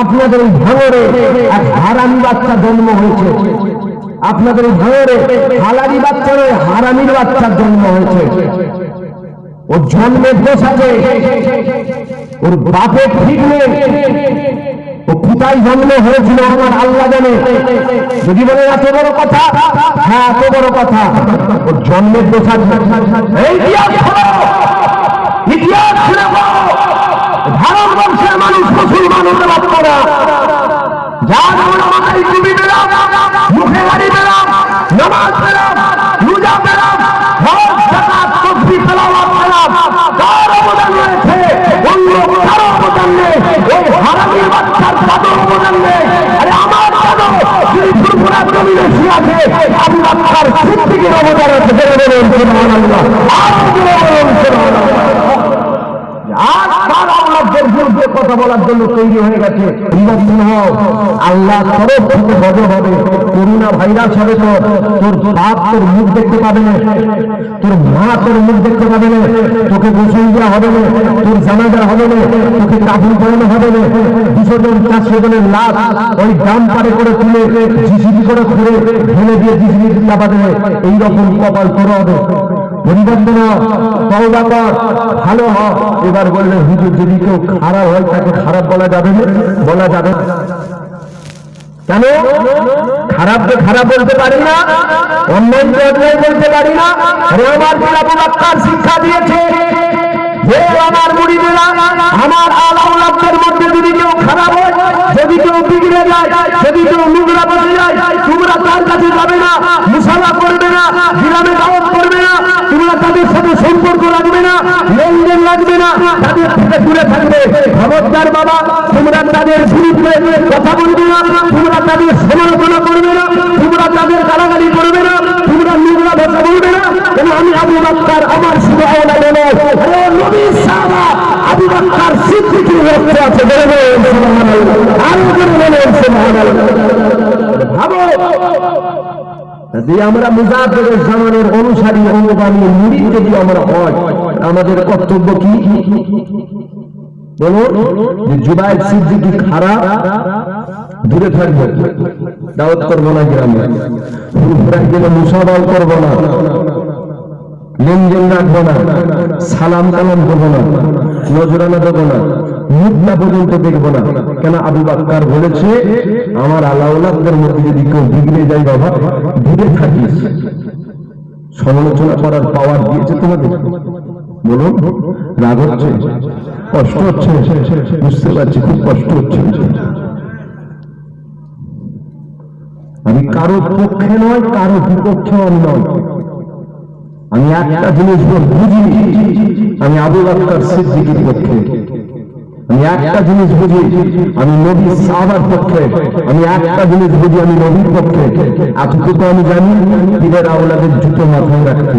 আপনাদের ভাঙরে এক হারামি বাচ্চা জন্ম হয়েছে। আপনাদের ভাঙরে হালারি বাচ্চা নয় হারামির বাচ্চার জন্ম হয়েছে। ওর জন্মের দোষ আছে ওর বাপের ঠিক নেই ও কোথায় জন্ম হয়েছিল আমার আল্লাহ জানে। যদি বলে, এত বড় কথা? হ্যাঁ এত বড় কথা। ওর জন্মের দোষ আছে মুসলমান হতে পারত না যা আমরা মাথায় টুপি পেলাম মুখে গাড়ি পেলাম নামাজ পেলাম রোজা পেলাম হজ, জাকাত তেলাওয়াত পেলাম অন্য কারও আমার আল্লাহদের বিরুদ্ধে কথা বলার জন্য তৈরি হয়ে গেছে। আল্লাহ তরফ থেকে বড় হবে। করোনা ভাইরাস হবে তো। তোর বাপ তোর মুখ দেখতে পাবে না। তোর মা তোর মুখ দেখতে পাবে না। তোকে গোসল দেওয়া হবে না। তোর জানাজা হবে না। তোকে কাবুল করানো হবে না। দুশো জন চারশো জনের লাশ ওই ডাম পারে করে তুলে জিসিবি করে ঘুরে ফেলে দিয়ে জিসিবি চাপা দেবে এইরকম কপাল তোর হবে। ভালো হ এবার বললে হুজুর, যদি কেউ খারাপ হয়, তাকে খারাপ বলা যাবে বলা যাবে কেন? খারাপকে খারাপ বলতে পারি না, অন্যায় বলতে পারি না। শিক্ষা দিয়েছে, হে কেউ খারাপ হয়, যদি কেউ কেউ নোংরা বসে যায়, তোমরা তার কাছে যাবে না মুসালা করবে না, গ্রামে করবে না। তোমরা তাদের সাথে সম্পর্ক রাখবে না, লেনদেন রাখবে না, তাদের থেকে দূরে থাকবে। খবরদার বাবা, তোমরা তাদের বিরুদ্ধে কথা বলবে না, তোমরা তাদের সমালোচনা করবে না, তোমরা তাদের গালাগালি করবে না, তোমরা নোংরা ভাষা বলবে না। কেন আমি আবু বাক্কার, আমার শুধু আওলা বলো। নবী সাহাবা, আবু বাক্কার সিদ্দিকী রক্ত আছে, বলে বলুন আরও করে সুবহানাল্লাহ। ভাবো যদি আমরা মুজাফের জামানের অনুসারী অনুগামী মুড়ি যদি আমরা হয়, আমাদের কর্তব্য কি? জুবাইর সিদ্দিকি খারাপ দূরে থাকবে। দাওয়াত করব না গ্রামে। গেলে মুসাবাল করব না। লেনদেন রাখব না। সালাম কালাম করব না। নজরানা দেবো না। মুদ্রা পর্যন্ত দেখব না। কেন আবু বাক্কার বলেছে, আমার আল্লাহদের মধ্যে যদি কেউ বিগড়ে যায় বাবা দূরে থাকিস। সমালোচনা করার পাওয়ার দিয়েছে তোমাদের। বলুন, রাগ হচ্ছে? কষ্ট হচ্ছে? বুঝতে পারছি, খুব কষ্ট হচ্ছে। আমি কারও পক্ষে নয়, কারও বিপক্ষে নয়। আমি একটা জিনিস বুঝি আমি আবু বাক্কার সিদ্দিকির পক্ষে। আমি একটা জিনিস বুঝি, আমি নবী সাহাবার পক্ষে, আমি একটা জিনিস বুঝি, আমি নবীর পক্ষে। এতটুকু আমি জানি পীরের আওলাদের জুতো মাথায় রাখতে।